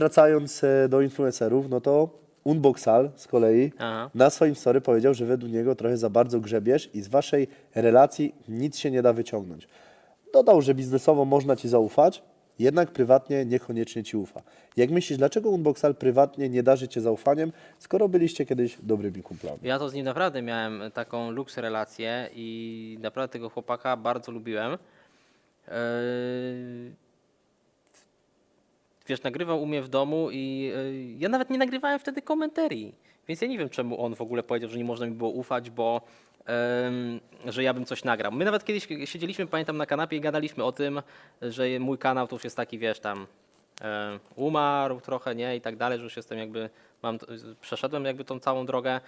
Wracając e, do influencerów, no to Unboxal z kolei Aha. na swoim story powiedział, że według niego trochę za bardzo grzebiesz i z waszej relacji nic się nie da wyciągnąć. Dodał, że biznesowo można ci zaufać, jednak prywatnie niekoniecznie ci ufa. Jak myślisz, dlaczego Unboxal prywatnie nie darzy cię zaufaniem, skoro byliście kiedyś dobrymi kumplami? Ja to z nim naprawdę miałem taką luks relację i naprawdę tego chłopaka bardzo lubiłem. Wiesz, nagrywał u mnie w domu i e, ja nawet nie nagrywałem wtedy komentarii, więc ja nie wiem, czemu on w ogóle powiedział, że nie można mi było ufać, bo em, że ja bym coś nagrał. My nawet kiedyś siedzieliśmy, pamiętam, na kanapie i gadaliśmy o tym, że mój kanał to już jest taki, wiesz, tam e, umarł trochę, nie, i tak dalej, że już jestem jakby, mam, przeszedłem jakby tą całą drogę.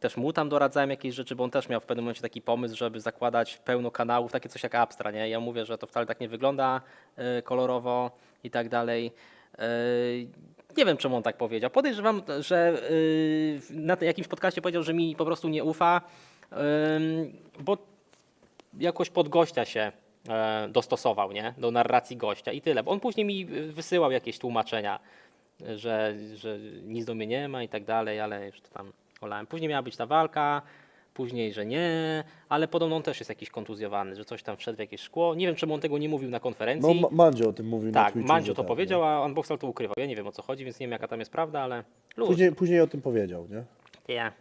Też mu tam doradzałem jakieś rzeczy, bo on też miał w pewnym momencie taki pomysł, żeby zakładać pełno kanałów, takie coś jak Abstra, nie? Ja mówię, że to wcale tak nie wygląda e, kolorowo i tak dalej. E, Nie wiem, czemu on tak powiedział. Podejrzewam, że e, na jakimś podcaście powiedział, że mi po prostu nie ufa, em, bo jakoś pod gościa się dostosował, nie? Do narracji gościa i tyle. Bo on później mi wysyłał jakieś tłumaczenia, że, że nic do mnie nie ma i tak dalej, ale już to tam olałem. Później miała być ta walka, później, że nie, ale podobno on też jest jakiś kontuzjowany, że coś tam wszedł w jakieś szkło. Nie wiem, czemu on tego nie mówił na No, konferencji. Ma- Mandzio o tym mówił na tak, Twitchu. Mandzio to tak, powiedział, a Unboxal to ukrywał. Ja nie wiem o co chodzi, więc nie wiem jaka tam jest prawda, ale No. luz. Później, później o tym powiedział, nie? Nie.